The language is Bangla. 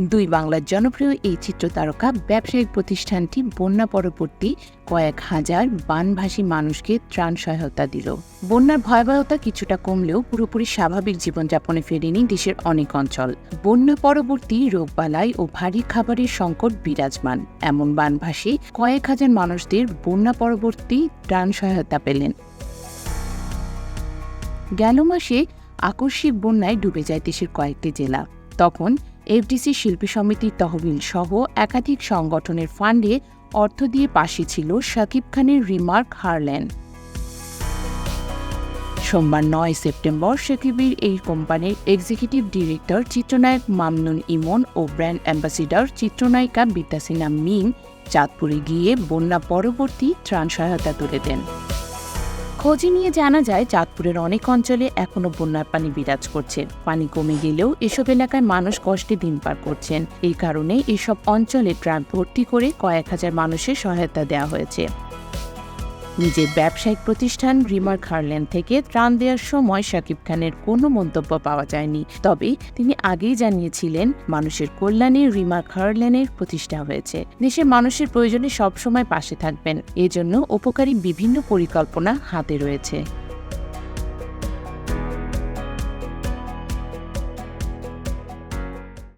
দুই বাংলার জনপ্রিয় এই চিত্র তারকা ব্যবসায়িক প্রতিষ্ঠানটি বন্যা পরবর্তী কয়েক হাজার বানভাসী মানুষকে ত্রাণ সহায়তা দিল। বন্যার ভয়াবহতা কিছুটা কমলেও পুরোপুরি স্বাভাবিক জীবনযাপনে ফেরেনি দেশের অনেক অঞ্চল। বন্যা পরবর্তী রোগবালাই ও ভারী খাবারের সংকট বিরাজমান। এমন বানভাসী কয়েক হাজার মানুষদের বন্যা পরবর্তী ত্রাণ সহায়তা পেলেন। গেল মাসে আকস্মিক বন্যায় ডুবে যায় দেশের কয়েকটি জেলা। তখন এফডিসি শিল্পী সমিতির তহবিল সহ একাধিক সংগঠনের ফান্ডে অর্থ দিয়ে পাশে ছিল শাকিব খানের রিমার্ক হারল্যান্ড সোমবার নয় সেপ্টেম্বর শাকিবের এই কোম্পানির এক্সিকিউটিভ ডিরেক্টর চিত্রনায়ক মামনুন ইমন ও ব্র্যান্ড অ্যাম্বাসিডর চিত্রনায়িকা বিদ্যাসিনা মিম চাঁদপুরে গিয়ে বন্যা পরবর্তী ত্রাণ সহায়তা তুলে দেন। খোঁজে নিয়ে জানা যায়, চাঁদপুরের অনেক অঞ্চলে এখনও বন্যার পানি বিরাজ করছে। পানি কমে গেলেও এসব এলাকায় মানুষ কষ্টে দিন পার করছেন। এই কারণে এসব অঞ্চলে ট্রাক ভর্তি করে কয়েক হাজার মানুষের সহায়তা দেওয়া হয়েছে। নিজের ব্যবসায়িক প্রতিষ্ঠান রিমার খারল্যান্ড থেকে ত্রাণ দেওয়ার সময় শাকিব খানের কোনো মন্তব্য পাওয়া যায়নি। তবে তিনি আগেই জানিয়েছিলেন, মানুষের কল্যাণে রিমার খারল্যানের প্রতিষ্ঠা হয়েছে। দেশের মানুষের প্রয়োজনে সবসময় পাশে থাকবেন। এজন্য উপকারী বিভিন্ন পরিকল্পনা হাতে রয়েছে।